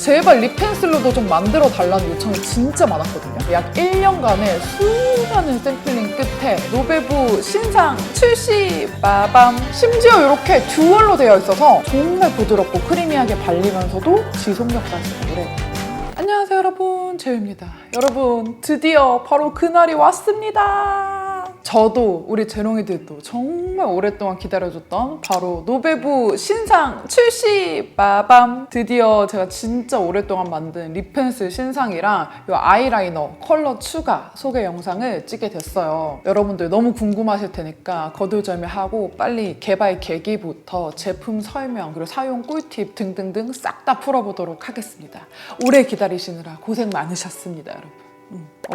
제발 립 펜슬로도 좀 만들어 달라는 요청이 진짜 많았거든요. 약 1년간의 수많은 샘플링 끝에 노베부 신상 출시 빠밤. 심지어 이렇게 듀얼로 되어 있어서 정말 부드럽고 크리미하게 발리면서도 지속력까지 오래. 안녕하세요 여러분. 재우입니다. 여러분 드디어 바로 그날이 왔습니다 저도 우리 재롱이들도 정말 오랫동안 기다려줬던 바로 노베부 신상 출시 빠밤. 드디어 제가 진짜 오랫동안 만든 립펜슬 신상이랑 이 아이라이너 컬러 추가 소개 영상을 찍게 됐어요. 여러분들 너무 궁금하실 테니까 거두절미하고 빨리 개발 계기부터 제품 설명 그리고 사용 꿀팁 등등등 싹 다 풀어보도록 하겠습니다. 오래 기다리시느라 고생 많으셨습니다 여러분. 음.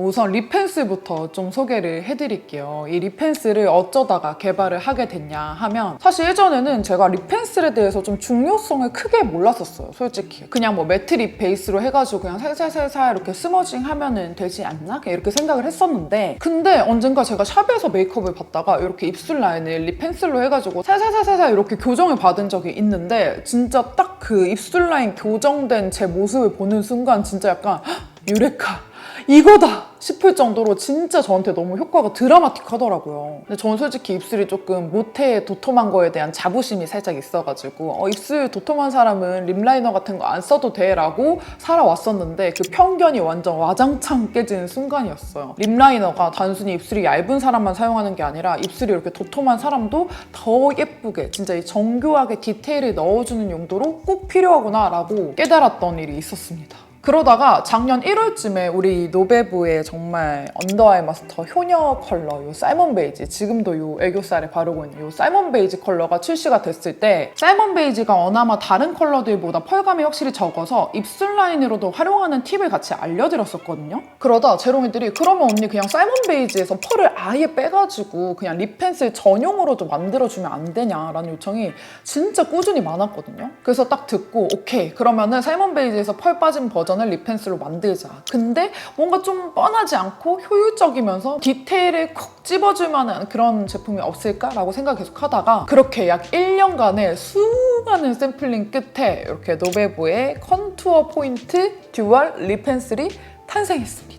우선 립펜슬부터 좀 소개를 해드릴게요. 이 립펜슬을 어쩌다가 개발을 하게 됐냐 하면 사실 예전에는 제가 립펜슬에 대해서 좀 중요성을 크게 몰랐었어요. 솔직히. 그냥 뭐 매트립 베이스로 해가지고 그냥 살살살살 이렇게 스머징 하면은 되지 않나? 이렇게 생각을 했었는데 근데 언젠가 제가 샵에서 메이크업을 받다가 이렇게 입술 라인을 립펜슬로 해가지고 살살살살 이렇게 교정을 받은 적이 있는데 진짜 딱 그 입술 라인 교정된 제 모습을 보는 순간 진짜 약간 헉, 유레카 이거다 싶을 정도로 진짜 저한테 너무 효과가 드라마틱하더라고요. 근데 저는 솔직히 입술이 조금 모태 도톰한 거에 대한 자부심이 살짝 있어가지고 어, 입술 도톰한 사람은 립라이너 같은 거 안 써도 돼라고 살아왔었는데 그 편견이 완전 와장창 깨지는 순간이었어요. 립라이너가 단순히 입술이 얇은 사람만 사용하는 게 아니라 입술이 이렇게 도톰한 사람도 더 예쁘게 진짜 이 정교하게 디테일을 넣어주는 용도로 꼭 필요하구나라고 깨달았던 일이 있었습니다. 그러다가 작년 1월쯤에 우리 노베부의 정말 언더아이 마스터 효녀 컬러 요 사이먼 베이지 지금도 요 애교살에 바르고 있는 요 사이먼 베이지 컬러가 출시가 됐을 때 사이먼 베이지가 어나마 다른 컬러들보다 펄감이 확실히 적어서 입술 라인으로도 활용하는 팁을 같이 알려드렸었거든요. 그러다 제롱이들이 그러면 언니 그냥 사이먼 베이지에서 펄을 아예 빼가지고 그냥 립 펜슬 전용으로도 만들어주면 안 되냐라는 요청이 진짜 꾸준히 많았거든요. 그래서 딱 듣고 오케이 그러면은 사이먼 베이지에서 펄 빠진 버전 을립 펜슬로 만들자 근데 뭔가 좀 뻔하지 않고 효율적이면서 디테일을 콕 집어줄 만한 그런 제품이 없을까라고 생각 계속 하다가 그렇게 약 1년간의 수많은 샘플링 끝에 이렇게 노베부의 컨투어 포인트 듀얼 립 펜슬이 탄생했습니다.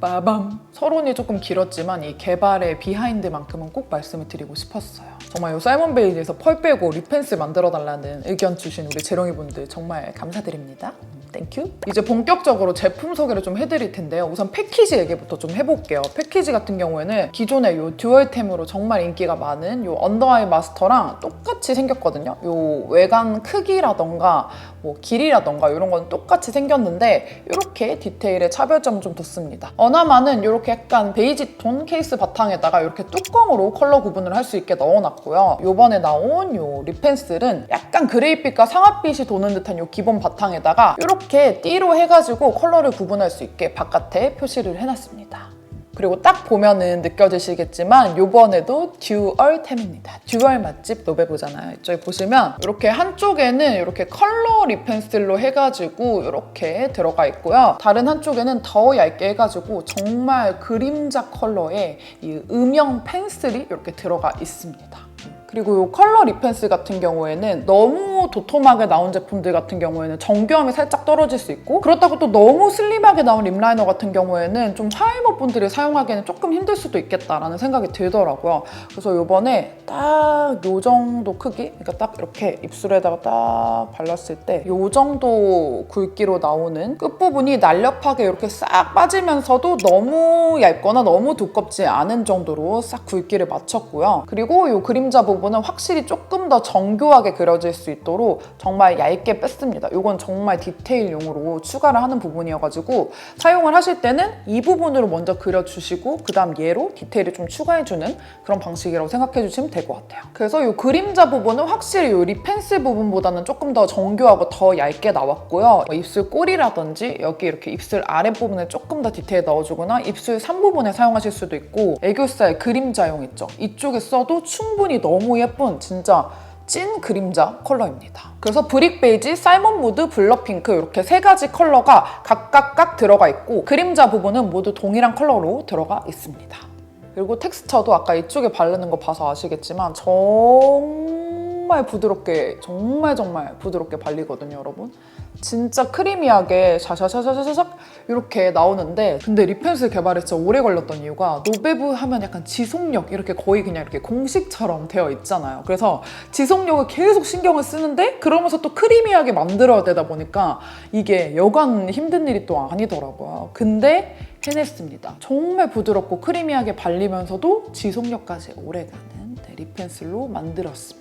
빠밤. 서론이 조금 길었지만 이 개발의 비하인드만큼은 꼭 말씀을 드리고 싶었어요. 정말 이 사이먼 베이지에서 펄 빼고 립펜슬 만들어 달라는 의견 주신 우리 재롱이 분들 정말 감사드립니다. 땡큐. 이제 본격적으로 제품 소개를 좀 해드릴 텐데요. 우선 패키지 얘기부터 좀 해볼게요. 패키지 같은 경우에는 기존의 이 듀얼템으로 정말 인기가 많은 이 언더아이 마스터랑 똑같이 생겼거든요. 이 외관 크기라던가 뭐 길이라던가 이런 건 똑같이 생겼는데 이렇게 디테일의 차별점을 좀 뒀습니다. 어나마는 이렇게 약간 베이지 톤 케이스 바탕에다가 이렇게 뚜껑으로 컬러 구분을 할 수 있게 넣어놨고 요. 이번에 나온 이 립펜슬은 약간 그레이빛과 상아빛이 도는 듯한 이 기본 바탕에다가 이렇게 띠로 해가지고 컬러를 구분할 수 있게 바깥에 표시를 해놨습니다. 그리고 딱 보면은 느껴지시겠지만 요번에도 듀얼템입니다. 듀얼 맛집 노베보잖아요. 이쪽에 보시면 이렇게 한쪽에는 이렇게 컬러 립펜슬로 해가지고 이렇게 들어가 있고요. 다른 한쪽에는 더 얇게 해가지고 정말 그림자 컬러의 이 음영 펜슬이 이렇게 들어가 있습니다. 그리고 이 컬러 립펜슬 같은 경우에는 너무 도톰하게 나온 제품들 같은 경우에는 정교함이 살짝 떨어질 수 있고 그렇다고 또 너무 슬림하게 나온 립라이너 같은 경우에는 좀 샤이머 분들이 사용하기에는 조금 힘들 수도 있겠다라는 생각이 들더라고요. 그래서 이번에 딱 요 정도 크기, 그러니까 딱 이렇게 입술에다가 딱 발랐을 때 요 정도 굵기로 나오는 끝부분이 날렵하게 이렇게 싹 빠지면서도 너무 얇거나 너무 두껍지 않은 정도로 싹 굵기를 맞췄고요. 그리고 요 그림자 부분 은 확실히 조금 더 정교하게 그려질 수 있도록 정말 얇게 뺐습니다. 이건 정말 디테일용으로 추가를 하는 부분이어가지고 사용을 하실 때는 이 부분으로 먼저 그려주시고 그 다음 얘로 디테일을 좀 추가해주는 그런 방식이라고 생각해 주시면 될 것 같아요. 그래서 이 그림자 부분은 확실히 이 립펜슬 부분보다는 조금 더 정교하고 더 얇게 나왔고요. 뭐 입술 꼬리라든지 여기 이렇게 입술 아랫부분에 조금 더 디테일 넣어주거나 입술 산 부분에 사용하실 수도 있고 애교살 그림자용 있죠. 이쪽에 써도 충분히 너무 예쁜 진짜 찐 그림자 컬러입니다. 그래서 브릭 베이지, 사이먼 무드, 블러 핑크 이렇게 세 가지 컬러가 각각각 들어가 있고 그림자 부분은 모두 동일한 컬러로 들어가 있습니다. 그리고 텍스처도 아까 이쪽에 바르는 거 봐서 아시겠지만 정말 부드럽게 정말 정말 부드럽게 발리거든요 여러분 진짜 크리미하게 샤샤샤샤샤샥 이렇게 나오는데 근데 립펜슬 개발에 진짜 오래 걸렸던 이유가 노베브 하면 약간 지속력 이렇게 거의 그냥 이렇게 공식처럼 되어 있잖아요. 그래서 지속력을 계속 신경을 쓰는데 그러면서 또 크리미하게 만들어야 되다 보니까 이게 여간 힘든 일이 또 아니더라고요. 근데 해냈습니다. 정말 부드럽고 크리미하게 발리면서도 지속력까지 오래가는 네, 립펜슬로 만들었습니다.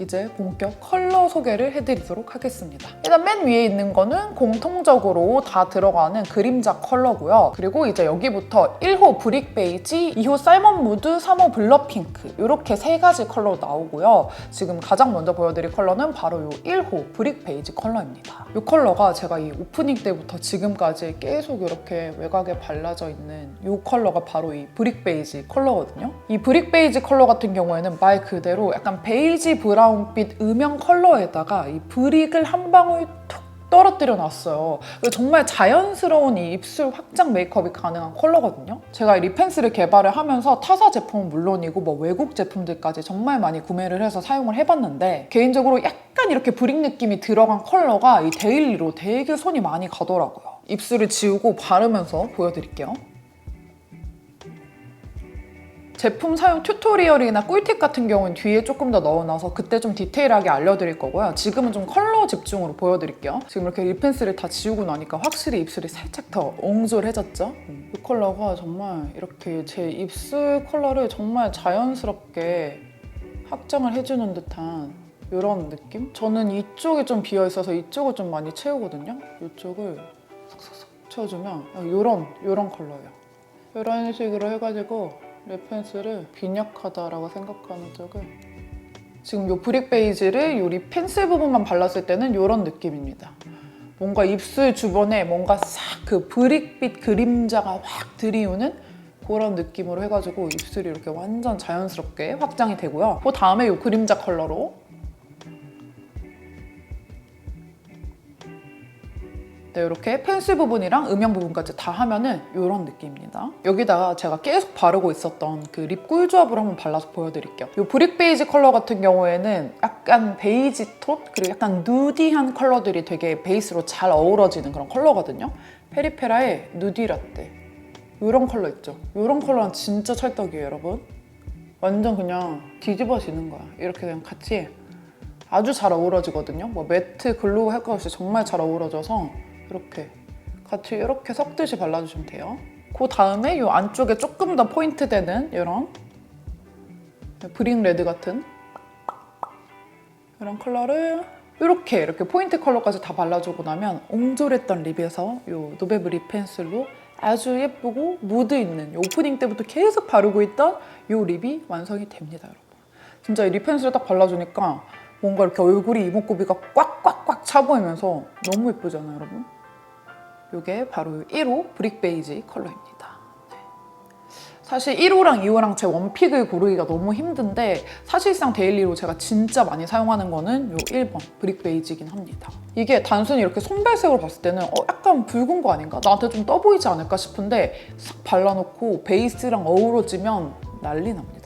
이제 본격 컬러 소개를 해드리도록 하겠습니다. 일단 맨 위에 있는 거는 공통적으로 다 들어가는 그림자 컬러고요. 그리고 이제 여기부터 1호 브릭 베이지, 2호 살몬 무드, 3호 블러 핑크 이렇게 세 가지 컬러 나오고요. 지금 가장 먼저 보여드릴 컬러는 바로 이 1호 브릭 베이지 컬러입니다. 이 컬러가 제가 이 오프닝 때부터 지금까지 계속 이렇게 외곽에 발라져 있는 이 컬러가 바로 이 브릭 베이지 컬러거든요. 이 브릭 베이지 컬러 같은 경우에는 말 그대로 약간 베이지 브라운 빛 음영 컬러에다가 이 브릭을 한 방울 툭 떨어뜨려 놨어요. 정말 자연스러운 이 입술 확장 메이크업이 가능한 컬러거든요. 제가 이 립펜슬을 개발을 하면서 타사 제품은 물론이고 뭐 외국 제품들까지 정말 많이 구매를 해서 사용을 해봤는데 개인적으로 약간 이렇게 브릭 느낌이 들어간 컬러가 이 데일리로 되게 손이 많이 가더라고요. 입술을 지우고 바르면서 보여드릴게요. 제품 사용 튜토리얼이나 꿀팁 같은 경우는 뒤에 조금 더 넣어놔서 그때 좀 디테일하게 알려드릴 거고요. 지금은 좀 컬러 집중으로 보여드릴게요. 지금 이렇게 립 펜슬을 다 지우고 나니까 확실히 입술이 살짝 더 옹졸해졌죠? 이 컬러가 정말 이렇게 제 입술 컬러를 정말 자연스럽게 확장을 해주는 듯한 이런 느낌? 저는 이쪽이 좀 비어있어서 이쪽을 좀 많이 채우거든요. 이쪽을 싹싹싹 채워주면 이런 이런 컬러예요. 이런 식으로 해가지고 립펜슬을 빈약하다라고 생각하는 쪽을 지금 이 브릭 베이지를 이 립펜슬 부분만 발랐을 때는 이런 느낌입니다. 뭔가 입술 주변에 뭔가 싹 그 브릭빛 그림자가 확 들이우는 그런 느낌으로 해가지고 입술이 이렇게 완전 자연스럽게 확장이 되고요. 그 다음에 이 그림자 컬러로 네, 이렇게 펜슬 부분이랑 음영 부분까지 다 하면은 이런 느낌입니다. 여기다가 제가 계속 바르고 있었던 그 립 꿀조합을 한번 발라서 보여드릴게요. 이 브릭 베이지 컬러 같은 경우에는 약간 베이지 톤 그리고 약간 누디한 컬러들이 되게 베이스로 잘 어우러지는 그런 컬러거든요. 페리페라의 누디 라떼 이런 컬러 있죠? 이런 컬러는 진짜 찰떡이에요, 여러분. 완전 그냥 뒤집어지는 거야. 이렇게 그냥 같이 아주 잘 어우러지거든요. 뭐 매트, 글로우 할것 없이 정말 잘 어우러져서 이렇게 같이 이렇게 섞듯이 발라주시면 돼요. 그 다음에 이 안쪽에 조금 더 포인트 되는 이런 브릭 레드 같은 이런 컬러를 이렇게 이렇게 포인트 컬러까지 다 발라주고 나면 옹졸했던 립에서 이 노베브 립 펜슬로 아주 예쁘고 무드 있는 이 오프닝 때부터 계속 바르고 있던 이 립이 완성이 됩니다, 여러분. 진짜 이 립 펜슬을 딱 발라주니까 뭔가 이렇게 얼굴이 이목구비가 꽉꽉꽉 차 보이면서 너무 예쁘잖아요, 여러분. 이게 바로 1호 브릭 베이지 컬러입니다. 네. 사실 1호랑 2호랑 제 원픽을 고르기가 너무 힘든데 사실상 데일리로 제가 진짜 많이 사용하는 거는 이 1번 브릭 베이지긴 합니다. 이게 단순히 이렇게 손발색으로 봤을 때는 어, 약간 붉은 거 아닌가? 나한테 좀 떠 보이지 않을까 싶은데 싹 발라놓고 베이스랑 어우러지면 난리 납니다.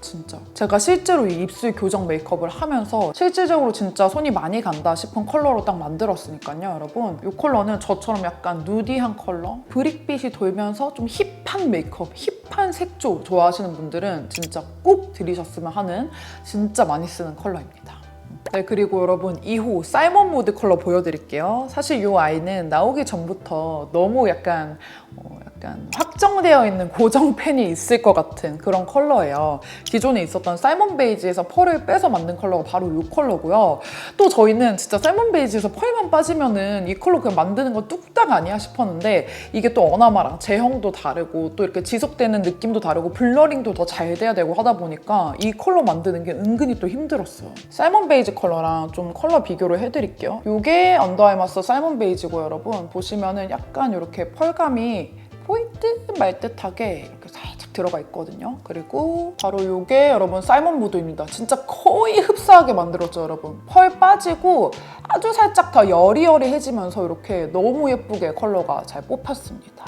진짜. 제가 실제로 이 입술 교정 메이크업을 하면서 실질적으로 진짜 손이 많이 간다 싶은 컬러로 딱 만들었으니까요 여러분. 이 컬러는 저처럼 약간 누디한 컬러? 브릭빛이 돌면서 좀 힙한 메이크업 힙한 색조 좋아하시는 분들은 진짜 꼭 들이셨으면 하는 진짜 많이 쓰는 컬러입니다. 네 그리고 여러분 2호 사이먼 모드 컬러 보여드릴게요. 사실 이 아이는 나오기 전부터 너무 약간 어, 약간 확정되어 있는 고정 펜이 있을 것 같은 그런 컬러예요. 기존에 있었던 사이먼 베이지에서 펄을 빼서 만든 컬러가 바로 이 컬러고요. 또 저희는 진짜 사이먼 베이지에서 펄만 빠지면은 이 컬러 그냥 만드는 거 뚝딱 아니야 싶었는데 이게 또 어나마랑 제형도 다르고 또 이렇게 지속되는 느낌도 다르고 블러링도 더 잘 돼야 되고 하다 보니까 이 컬러 만드는 게 은근히 또 힘들었어요. 사이먼 베이지 컬러랑 좀 컬러 비교를 해드릴게요. 이게 언더 아이마스 사이먼 베이지고 여러분 보시면은 약간 이렇게 펄감이 포인트 말듯하게 이렇게 살짝 들어가 있거든요. 그리고 바로 이게 여러분 사이먼 무드입니다. 진짜 거의 흡사하게 만들었죠, 여러분. 펄 빠지고 아주 살짝 더 여리여리해지면서 이렇게 너무 예쁘게 컬러가 잘 뽑혔습니다.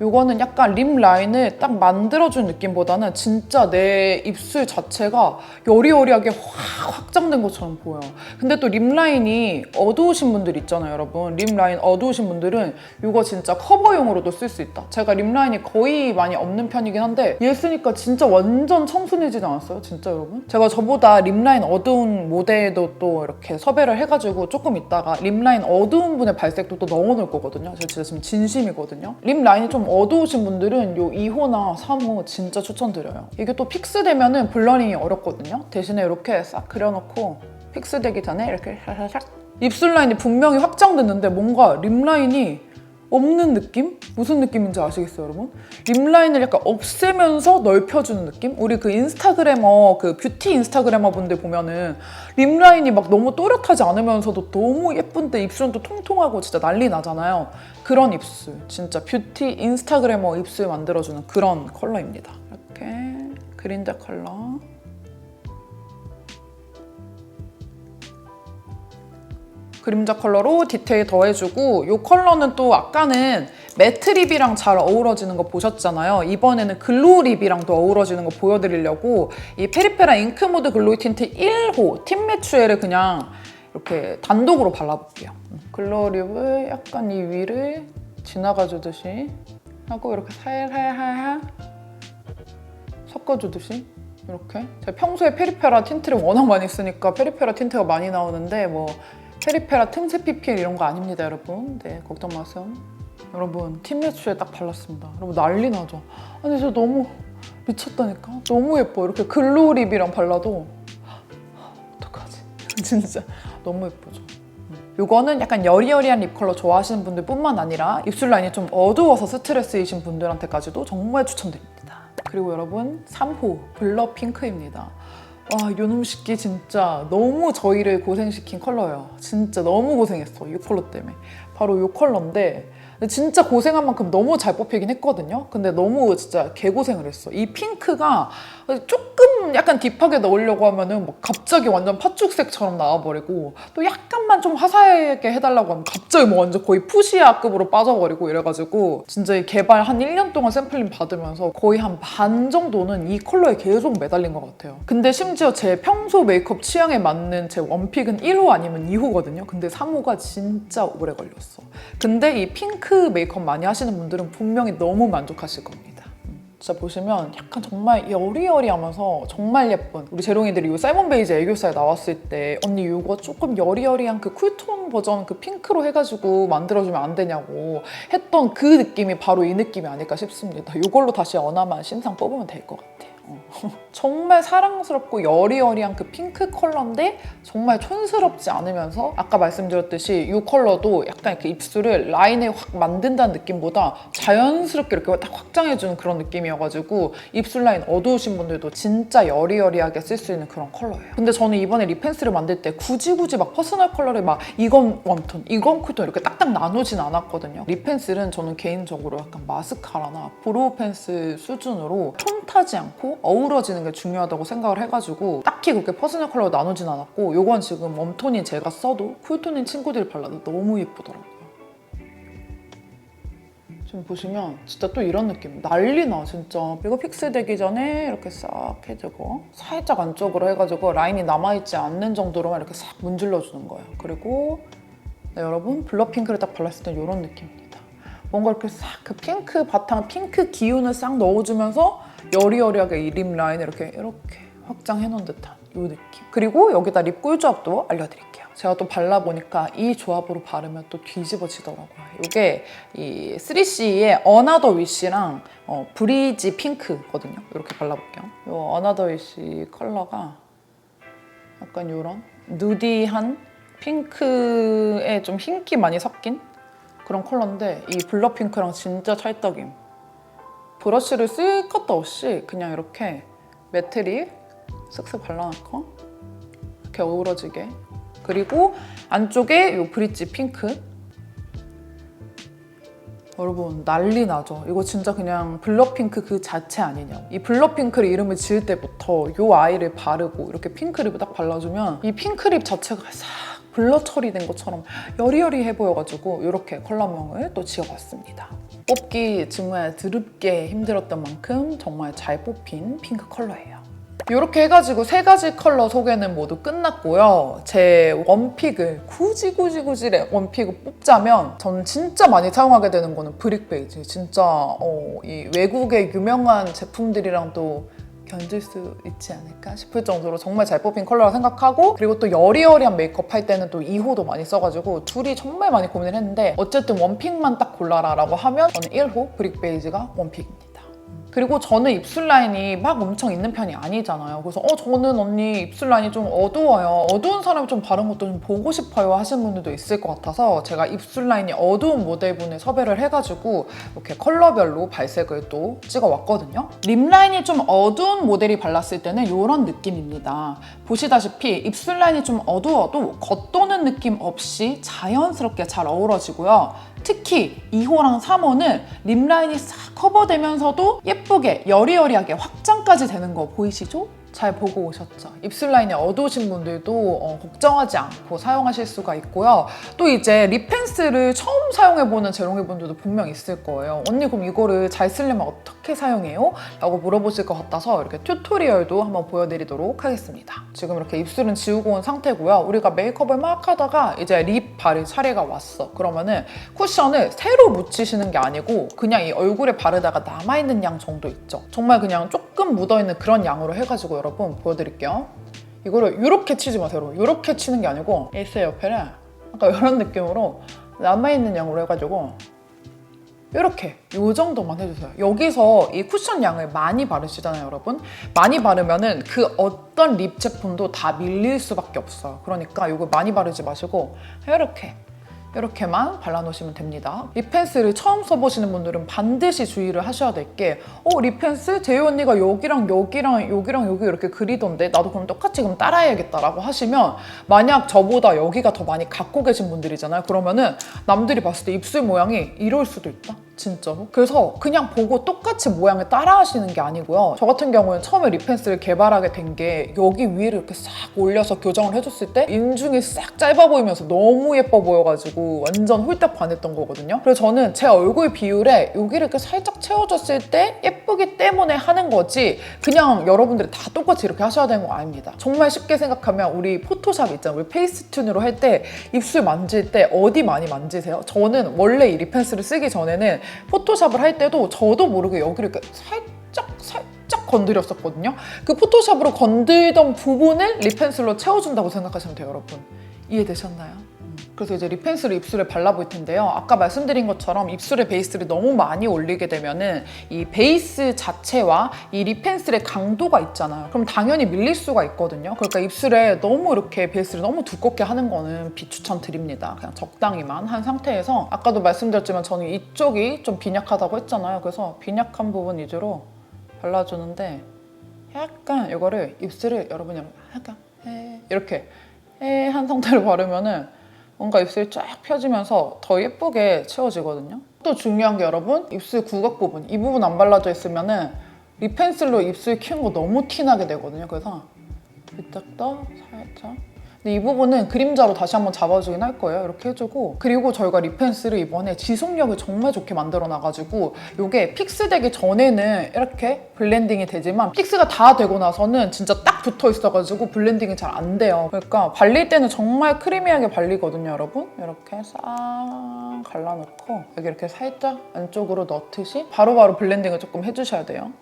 음. 요거는 약간 립 라인을 딱 만들어준 느낌보다는 진짜 내 입술 자체가 여리여리하게 확 확장된 것처럼 보여요. 근데 또 립 라인이 어두우신 분들 있잖아요, 여러분. 립 라인 어두우신 분들은 이거 진짜 커버용으로도 쓸 수 있다. 제가 립 라인이 거의 많이 없는 편이긴 한데 얘 쓰니까 진짜 완전 청순해지지 않았어요? 진짜 여러분? 제가 저보다 립 라인 어두운 모델도 또 이렇게 섭외를 해가지고 조금 있다가 립 라인 어두운 분의 발색도 또 넣어놓을 거거든요. 제가 진짜 지금 진심이거든요. 립 라인이 좀 어두우신 분들은 요 2호나 3호 진짜 추천드려요. 이게 또 픽스되면은 블러링이 어렵거든요. 대신에 이렇게 싹 그려놓고 픽스되기 전에 이렇게 샤샤샥 입술 라인이 분명히 확장됐는데 뭔가 립 라인이 없는 느낌? 무슨 느낌인지 아시겠어요, 여러분? 립 라인을 약간 없애면서 넓혀주는 느낌? 우리 그 인스타그래머, 그 뷰티 인스타그래머 분들 보면은 립 라인이 막 너무 또렷하지 않으면서도 너무 예쁜데 입술은 또 통통하고 진짜 난리 나잖아요. 그런 입술. 진짜 뷰티 인스타그래머 입술 만들어주는 그런 컬러입니다. 이렇게 그린자 컬러. 그림자 컬러로 디테일 더해주고 이 컬러는 또 아까는 매트 립이랑 잘 어우러지는 거 보셨잖아요. 이번에는 글로우 립이랑도 어우러지는 거 보여드리려고 이 페리페라 잉크 모드 글로우 틴트 1호 팀 매추에를 그냥 이렇게 단독으로 발라볼게요. 글로우 립을 약간 이 위를 지나가주듯이 하고 이렇게 살살살 섞어주듯이 이렇게 제가 평소에 페리페라 틴트를 워낙 많이 쓰니까 페리페라 틴트가 많이 나오는데 뭐 페리페라 틈새 PPL 이런 거 아닙니다 여러분. 네 걱정 마세요. 여러분 팀 매추에 딱 발랐습니다. 여러분 난리 나죠? 아니 저 너무 미쳤다니까? 너무 예뻐 이렇게 글로우 립이랑 발라도 어떡하지? 진짜 너무 예쁘죠? 이거는 약간 여리여리한 립 컬러 좋아하시는 분들 뿐만 아니라 입술 라인이 좀 어두워서 스트레스이신 분들한테까지도 정말 추천드립니다. 그리고 여러분 3호 블러 핑크입니다. 와 요놈 식기 진짜 너무 저희를 고생시킨 컬러예요. 진짜 너무 고생했어 이 컬러 때문에. 바로 이 컬러인데 진짜 고생한 만큼 너무 잘 뽑히긴 했거든요. 근데 너무 진짜 개고생을 했어. 이 핑크가 조금 약간 딥하게 넣으려고 하면은 막 갑자기 완전 팥죽색처럼 나와버리고 또 약간만 좀 화사하게 해달라고 하면 갑자기 뭐 완전 거의 푸시아급으로 빠져버리고 이래가지고 진짜 이 개발 한 1년 동안 샘플링 받으면서 거의 한 반 정도는 이 컬러에 계속 매달린 것 같아요. 근데 심지어 제 평소 메이크업 취향에 맞는 제 원픽은 1호 아니면 2호거든요. 근데 3호가 진짜 오래 걸렸어. 근데 이 핑크 메이크업 많이 하시는 분들은 분명히 너무 만족하실 겁니다. 음, 진짜 보시면 약간 정말 여리여리하면서 정말 예쁜 우리 재롱이들이 이 살몬 베이지 애교살 나왔을 때 언니 이거 조금 여리여리한 그 쿨톤 버전 그 핑크로 해가지고 만들어주면 안 되냐고 했던 그 느낌이 바로 이 느낌이 아닐까 싶습니다. 이걸로 다시 어나만 신상 뽑으면 될 것 같아요. 어. 정말 사랑스럽고 여리여리한 그 핑크 컬러인데 정말 촌스럽지 않으면서 아까 말씀드렸듯이 이 컬러도 약간 이렇게 입술을 라인을 확 만든다는 느낌보다 자연스럽게 이렇게 딱 확장해주는 그런 느낌이어가지고 입술 라인 어두우신 분들도 진짜 여리여리하게 쓸 수 있는 그런 컬러예요. 근데 저는 이번에 립 펜슬을 만들 때 굳이 굳이 막 퍼스널 컬러를 막 이건 웜톤, 이건 쿨톤 이렇게 딱딱 나누진 않았거든요. 립 펜슬은 저는 개인적으로 약간 마스카라나 브로우 펜슬 수준으로 톤 타지 않고 어우 러지는 게 중요하다고 생각을 해가지고 딱히 그렇게 퍼스널 컬러로 나누진 않았고 요건 지금 웜톤인 제가 써도 쿨톤인 친구들이 발라도 너무 예쁘더라고요. 지금 보시면 진짜 또 이런 느낌. 난리나 진짜. 이거 픽스되기 전에 이렇게 싹 해주고 살짝 안쪽으로 해가지고 라인이 남아있지 않는 정도로만 이렇게 싹 문질러주는 거예요. 그리고 네, 여러분 블러 핑크를 딱 발랐을 때 이런 느낌입니다 뭔가 이렇게 싹 그 핑크 바탕 핑크 기운을 싹 넣어주면서 여리여리하게 이 립 라인을 이렇게 이렇게 확장해 놓은 듯한 이 느낌. 그리고 여기다 립 꿀조합도 알려드릴게요. 제가 또 발라보니까 이 조합으로 바르면 또 뒤집어지더라고요. 이게 이 3CE의 어나더 위시랑 어, 브리지 핑크거든요. 이렇게 발라볼게요. 이 어나더 위시 컬러가 약간 이런 누디한 핑크에 좀 흰기 많이 섞인 그런 컬러인데 이 블러 핑크랑 진짜 찰떡임. 브러쉬를 쓸 것도 없이 그냥 이렇게 매트리 쓱쓱 발라놓고 이렇게 어우러지게. 그리고 안쪽에 이 브릿지 핑크. 여러분 난리 나죠. 이거 진짜 그냥 블러핑크 그 자체 아니냐. 이 블러핑크를 이름을 지을 때부터 이 아이를 바르고 이렇게 핑크립을 딱 발라주면 이 핑크립 자체가 싹 블러 처리된 것처럼 여리여리해 보여가지고 이렇게 컬러명을 또 지어봤습니다. 뽑기 정말 드럽게 힘들었던 만큼 정말 잘 뽑힌 핑크 컬러예요. 이렇게 해가지고 세 가지 컬러 소개는 모두 끝났고요. 제 원픽을 굳이 굳이 굳이 원픽을 뽑자면 저는 진짜 많이 사용하게 되는 거는 브릭 베이지. 진짜 어, 이 외국의 유명한 제품들이랑 또 견딜 수 있지 않을까 싶을 정도로 정말 잘 뽑힌 컬러라 생각하고 그리고 또 여리여리한 메이크업 할 때는 또 2호도 많이 써가지고 둘이 정말 많이 고민을 했는데 어쨌든 원픽만 딱 골라라 라고 하면 저는 1호 브릭 베이지가 원픽입니다. 그리고 저는 입술 라인이 막 엄청 있는 편이 아니잖아요. 그래서 어 저는 언니 입술 라인이 좀 어두워요. 어두운 사람이 좀 바른 것도 좀 보고 싶어요 하시는 분들도 있을 것 같아서 제가 입술 라인이 어두운 모델분을 섭외를 해가지고 이렇게 컬러별로 발색을 또 찍어왔거든요. 립 라인이 좀 어두운 모델이 발랐을 때는 이런 느낌입니다. 보시다시피 입술 라인이 좀 어두워도 겉도는 느낌 없이 자연스럽게 잘 어우러지고요. 특히 2호랑 3호는 립 라인이 싹 커버되면서도 예쁘게 여리여리하게 확장까지 되는 거 보이시죠? 잘 보고 오셨죠? 입술 라인이 어두우신 분들도 어, 걱정하지 않고 사용하실 수가 있고요. 또 이제 립 펜슬을 처음 사용해보는 재롱이 분들도 분명 있을 거예요. 언니 그럼 이거를 잘 쓰려면 어떻게 사용해요? 라고 물어보실 것 같아서 이렇게 튜토리얼도 한번 보여드리도록 하겠습니다. 지금 이렇게 입술은 지우고 온 상태고요. 우리가 메이크업을 막 하다가 이제 립 바를 차례가 왔어. 그러면은 쿠션을 새로 묻히시는 게 아니고 그냥 이 얼굴에 바르다가 남아있는 양 정도 있죠. 정말 그냥 조금 묻어있는 그런 양으로 해가지고 여러분 보여드릴게요. 이거를 이렇게 치지 마세요. 이렇게 치는 게 아니고 에이스 옆에를 약간 이런 느낌으로 남아있는 양으로 해가지고 이렇게 이 정도만 해주세요. 여기서 이 쿠션 양을 많이 바르시잖아요, 여러분. 많이 바르면은 그 어떤 립 제품도 다 밀릴 수밖에 없어요. 그러니까 이거 많이 바르지 마시고 이렇게 이렇게만 발라놓으시면 됩니다. 립펜슬을 처음 써보시는 분들은 반드시 주의를 하셔야 될 게 어, 립펜슬? 재유 언니가 여기랑 여기랑 여기랑 여기 이렇게 그리던데 나도 그럼 똑같이 그럼 따라해야겠다라고 하시면 만약 저보다 여기가 더 많이 갖고 계신 분들이잖아요. 그러면은 남들이 봤을 때 입술 모양이 이럴 수도 있다. 진짜로. 그래서 그냥 보고 똑같이 모양을 따라 하시는 게 아니고요. 저 같은 경우는 처음에 립펜슬을 개발하게 된 게 여기 위를 이렇게 싹 올려서 교정을 해줬을 때 인중이 싹 짧아 보이면서 너무 예뻐 보여가지고 완전 홀딱 반했던 거거든요. 그래서 저는 제 얼굴 비율에 여기를 이렇게 살짝 채워줬을 때 예쁘기 때문에 하는 거지 그냥 여러분들이 다 똑같이 이렇게 하셔야 되는 거 아닙니다. 정말 쉽게 생각하면 우리 포토샵 있잖아요. 우리 페이스튠으로 할 때 입술 만질 때 어디 많이 만지세요? 저는 원래 이 립펜슬을 쓰기 전에는 포토샵을 할 때도 저도 모르게 여기를 이렇게 살짝 살짝 건드렸었거든요. 그 포토샵으로 건들던 부분을 립펜슬로 채워준다고 생각하시면 돼요, 여러분. 이해되셨나요? 그래서 이제 립펜슬을 입술에 발라볼 텐데요. 아까 말씀드린 것처럼 입술에 베이스를 너무 많이 올리게 되면은 이 베이스 자체와 이 립펜슬의 강도가 있잖아요. 그럼 당연히 밀릴 수가 있거든요. 그러니까 입술에 너무 이렇게 베이스를 너무 두껍게 하는 거는 비추천 드립니다. 그냥 적당히만 한 상태에서 아까도 말씀드렸지만 저는 이쪽이 좀 빈약하다고 했잖아요. 그래서 빈약한 부분 위주로 발라주는데 약간 이거를 입술을 여러분이 약간 에 이렇게 에한 상태로 바르면은 뭔가 입술이 쫙 펴지면서 더 예쁘게 채워지거든요. 또 중요한 게 여러분 입술 구각 부분 이 부분 안 발라져 있으면은 립펜슬로 입술 키운 거 너무 티나게 되거든요. 그래서 이딱 떠 살짝 근데 이 부분은 그림자로 다시 한번 잡아주긴 할 거예요. 이렇게 해주고 그리고 저희가 립펜슬을 이번에 지속력을 정말 좋게 만들어 놔가지고 이게 픽스되기 전에는 이렇게 블렌딩이 되지만 픽스가 다 되고 나서는 진짜 딱 붙어 있어가지고 블렌딩이 잘 안 돼요. 그러니까 발릴 때는 정말 크리미하게 발리거든요, 여러분. 이렇게 싹 갈라놓고 여기 이렇게 살짝 안쪽으로 넣듯이 바로바로 블렌딩을 조금 해주셔야 돼요.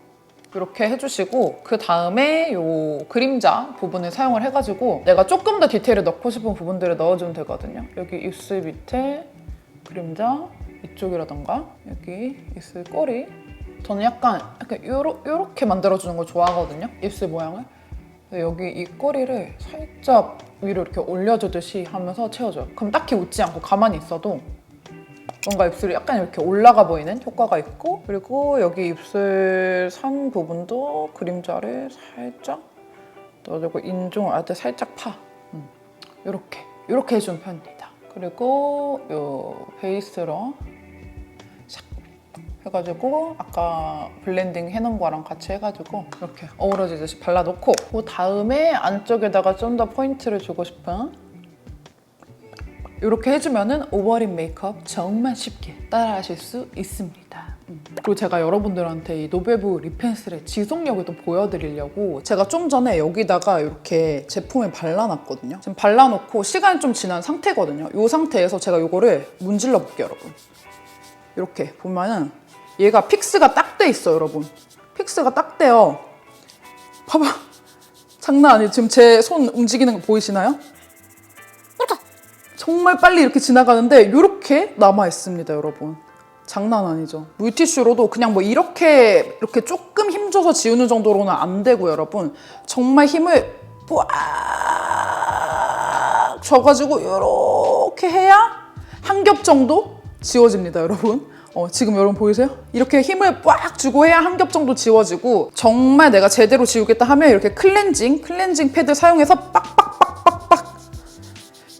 이렇게 해주시고 그 다음에 요 그림자 부분을 사용을 해가지고 내가 조금 더 디테일을 넣고 싶은 부분들을 넣어주면 되거든요. 여기 입술 밑에 그림자 이쪽이라던가 여기 입술 꼬리 저는 약간 약간 요러, 요렇게 만들어주는 걸 좋아하거든요. 입술 모양을. 여기 이 꼬리를 살짝 위로 이렇게 올려주듯이 하면서 채워줘요. 그럼 딱히 웃지 않고 가만히 있어도 뭔가 입술이 약간 이렇게 올라가 보이는 효과가 있고 그리고 여기 입술 산 부분도 그림자를 살짝 넣어주고 인중을 아주 살짝 파. 음, 이렇게 이렇게 해주는 편입니다. 그리고 요 베이스로 샥 해가지고 아까 블렌딩 해놓은 거랑 같이 해가지고 이렇게 어우러지듯이 발라놓고 그 다음에 안쪽에다가 좀 더 포인트를 주고 싶은 이렇게 해주면은 오버립 메이크업 정말 쉽게 따라하실 수 있습니다. 음. 그리고 제가 여러분들한테 이 노베브 립 펜슬의 지속력을 또 보여드리려고 제가 좀 전에 여기다가 이렇게 제품을 발라놨거든요. 지금 발라놓고 시간이 좀 지난 상태거든요. 이 상태에서 제가 이거를 문질러 볼게요, 여러분. 이렇게 보면은 얘가 픽스가 딱 돼 있어요, 여러분. 픽스가 딱 돼요. 봐봐. 장난 아니에요. 지금 제 손 움직이는 거 보이시나요? 정말 빨리 이렇게 지나가는데 이렇게 남아 있습니다, 여러분. 장난 아니죠. 물티슈로도 그냥 뭐 이렇게 이렇게 조금 힘줘서 지우는 정도로는 안 되고 여러분 정말 힘을 꽉 줘가지고 이렇게 해야 한 겹 정도 지워집니다, 여러분. 어, 지금 여러분 보이세요? 이렇게 힘을 꽉 주고 해야 한 겹 정도 지워지고 정말 내가 제대로 지우겠다 하면 이렇게 클렌징, 클렌징 패드 사용해서 빡빡빡빡빡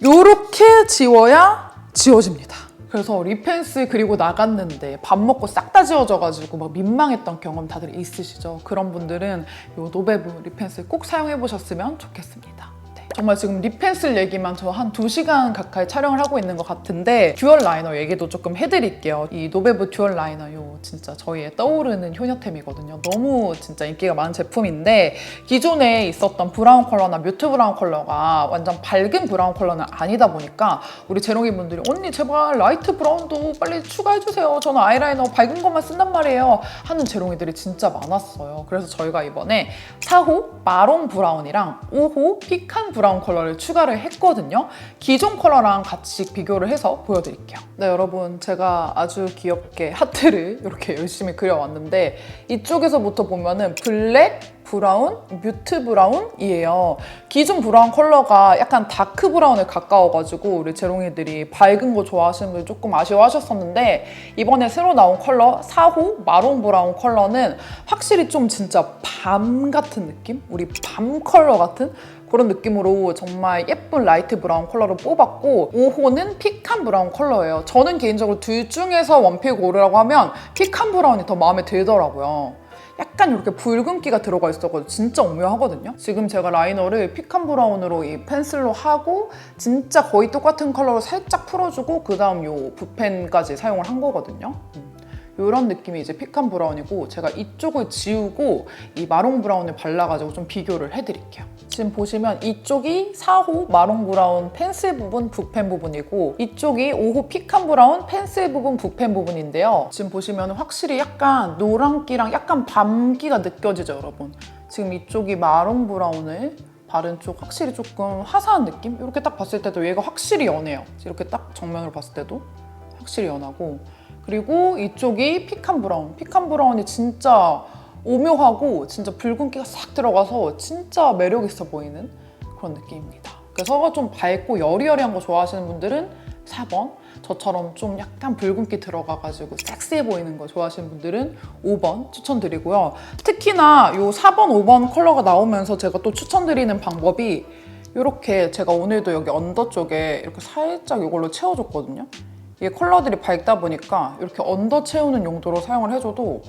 요렇게 지워야 지워집니다. 그래서 립펜스 그리고 나갔는데 밥 먹고 싹 다 지워져가지고 막 민망했던 경험 다들 있으시죠? 그런 분들은 요 노베브 립펜스 꼭 사용해 보셨으면 좋겠습니다. 네. 정말 지금 립펜슬 얘기만 저 한 2시간 가까이 촬영을 하고 있는 것 같은데 듀얼 라이너 얘기도 조금 해드릴게요. 이 노베브 듀얼 라이너 요 진짜 저희의 떠오르는 효녀템이거든요. 너무 진짜 인기가 많은 제품인데 기존에 있었던 브라운 컬러나 뮤트 브라운 컬러가 완전 밝은 브라운 컬러는 아니다 보니까 우리 제롱이 분들이 언니 제발 라이트 브라운도 빨리 추가해주세요. 저는 아이라이너 밝은 것만 쓴단 말이에요. 하는 제롱이들이 진짜 많았어요. 그래서 저희가 이번에 4호 마롱 브라운이랑 5호 피칸 브라운 컬러를 추가를 했거든요. 기존 컬러랑 같이 비교를 해서 보여드릴게요. 네, 여러분 제가 아주 귀엽게 하트를 이렇게 열심히 그려왔는데 이쪽에서부터 보면은 블랙, 브라운, 뮤트 브라운이에요. 기존 브라운 컬러가 약간 다크 브라운에 가까워가지고 우리 제롱이들이 밝은 거 좋아하시는 분들 조금 아쉬워하셨었는데 이번에 새로 나온 컬러 4호 마론 브라운 컬러는 확실히 좀 진짜 밤 같은 느낌? 우리 밤 컬러 같은 그런 느낌으로 정말 예쁜 라이트 브라운 컬러를 뽑았고 5호는 피칸 브라운 컬러예요. 저는 개인적으로 둘 중에서 원픽 고르라고 하면 피칸 브라운이 더 마음에 들더라고요. 약간 이렇게 붉은기가 들어가 있어가지고 진짜 오묘하거든요. 지금 제가 라이너를 피칸 브라운으로 이 펜슬로 하고 진짜 거의 똑같은 컬러로 살짝 풀어주고 그 다음 요 붓펜까지 사용을 한 거거든요. 음. 이런 느낌이 이제 피칸 브라운이고 제가 이쪽을 지우고 이 마롱 브라운을 발라가지고 좀 비교를 해드릴게요. 지금 보시면 이쪽이 4호 마롱 브라운 펜슬 부분 붓펜 부분이고 이쪽이 5호 피칸 브라운 펜슬 부분 붓펜 부분인데요. 지금 보시면 확실히 약간 노란기랑 약간 밤기가 느껴지죠, 여러분? 지금 이쪽이 마롱 브라운을 바른 쪽 확실히 조금 화사한 느낌? 이렇게 딱 봤을 때도 얘가 확실히 연해요. 이렇게 딱 정면으로 봤을 때도 확실히 연하고 그리고 이쪽이 피칸 브라운. 피칸 브라운이 진짜 오묘하고 진짜 붉은기가 싹 들어가서 진짜 매력 있어 보이는 그런 느낌입니다. 그래서 좀 밝고 여리여리한 거 좋아하시는 분들은 4번 저처럼 좀 약간 붉은기 들어가가지고 섹시해 보이는 거 좋아하시는 분들은 5번 추천드리고요. 특히나 이 4번, 5번 컬러가 나오면서 제가 또 추천드리는 방법이 이렇게 제가 오늘도 여기 언더 쪽에 이렇게 살짝 이걸로 채워줬거든요. 이게 컬러들이 밝다 보니까 이렇게 언더 채우는 용도로 사용을 해줘도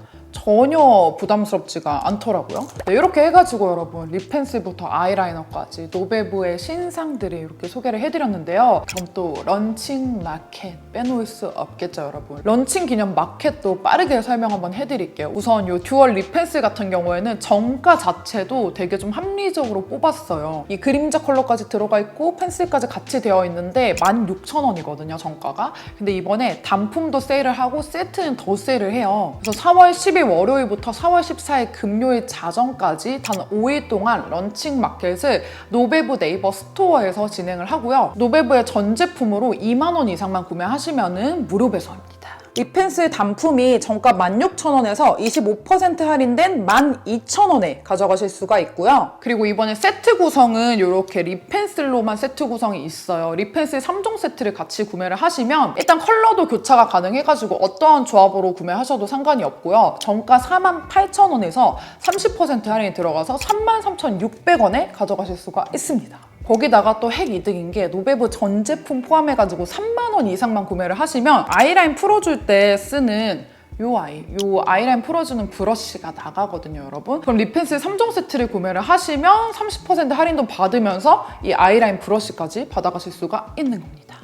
전혀 부담스럽지가 않더라고요. 네, 이렇게 해가지고 여러분 립펜슬부터 아이라이너까지 노베브의 신상들을 이렇게 소개를 해드렸는데요. 그럼 또 런칭 마켓 빼놓을 수 없겠죠, 여러분. 런칭 기념 마켓도 빠르게 설명 한번 해드릴게요. 우선 이 듀얼 립펜슬 같은 경우에는 정가 자체도 되게 좀 합리적으로 뽑았어요. 이 그림자 컬러까지 들어가 있고 펜슬까지 같이 되어 있는데 16,000원이거든요, 정가가. 근데 이번에 단품도 세일을 하고 세트는 더 세일을 해요. 그래서 3월 10일 월요일부터 4월 14일 금요일 자정까지 단 5일 동안 런칭 마켓을 노베브 네이버 스토어에서 진행을 하고요. 노베브의 전 제품으로 2만 원 이상만 구매하시면 무료 배송입니다. 이 펜슬 단품이 정가 16,000원에서 25% 할인된 12,000원에 가져가실 수가 있고요. 그리고 이번에 세트 구성은 이렇게 립 펜슬로만 세트 구성이 있어요. 립 펜슬 3종 세트를 같이 구매를 하시면 일단 컬러도 교차가 가능해가지고 어떠한 조합으로 구매하셔도 상관이 없고요. 정가 48,000원에서 30% 할인이 들어가서 33,600원에 가져가실 수가 있습니다. 거기다가 또 핵 이득인 게 노베브 전 제품 포함해가지고 3만 원 이상만 구매를 하시면 아이라인 풀어줄 때 쓰는 요 아이, 요 아이라인 풀어주는 브러쉬가 나가거든요, 여러분. 그럼 립펜슬 3종 세트를 구매를 하시면 30% 할인도 받으면서 이 아이라인 브러쉬까지 받아가실 수가 있는 겁니다.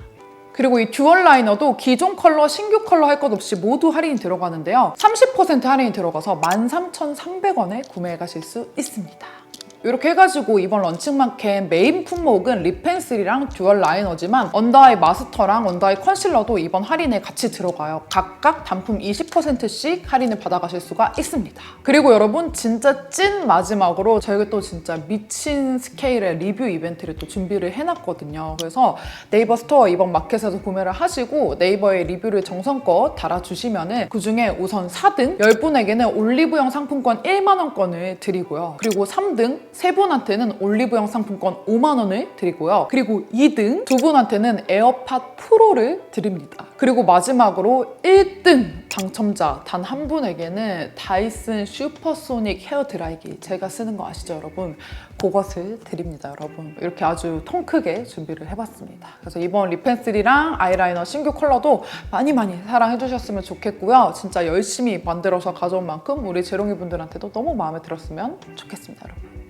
그리고 이 듀얼 라이너도 기존 컬러, 신규 컬러 할 것 없이 모두 할인이 들어가는데요. 30% 할인이 들어가서 13,300원에 구매해 가실 수 있습니다. 이렇게 해가지고 이번 런칭마켓 메인 품목은 립펜슬이랑 듀얼 라이너지만 언더아이 마스터랑 언더아이 컨실러도 이번 할인에 같이 들어가요. 각각 단품 20%씩 할인을 받아가실 수가 있습니다. 그리고 여러분 진짜 찐 마지막으로 저희가 또 진짜 미친 스케일의 리뷰 이벤트를 또 준비를 해놨거든요. 그래서 네이버 스토어 이번 마켓에서 구매를 하시고 네이버에 리뷰를 정성껏 달아주시면은 그중에 우선 4등 10분에게는 올리브영 상품권 1만원권을 드리고요. 그리고 3등 세 분한테는 올리브영 상품권 5만 원을 드리고요. 그리고 2등 두 분한테는 에어팟 프로를 드립니다. 그리고 마지막으로 1등 당첨자 단 한 분에게는 다이슨 슈퍼소닉 헤어 드라이기 제가 쓰는 거 아시죠, 여러분? 그것을 드립니다, 여러분. 이렇게 아주 통 크게 준비를 해봤습니다. 그래서 이번 립펜슬이랑 아이라이너 신규 컬러도 많이 많이 사랑해 주셨으면 좋겠고요. 진짜 열심히 만들어서 가져온 만큼 우리 재롱이 분들한테도 너무 마음에 들었으면 좋겠습니다, 여러분.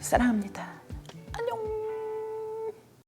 네, 사랑합니다.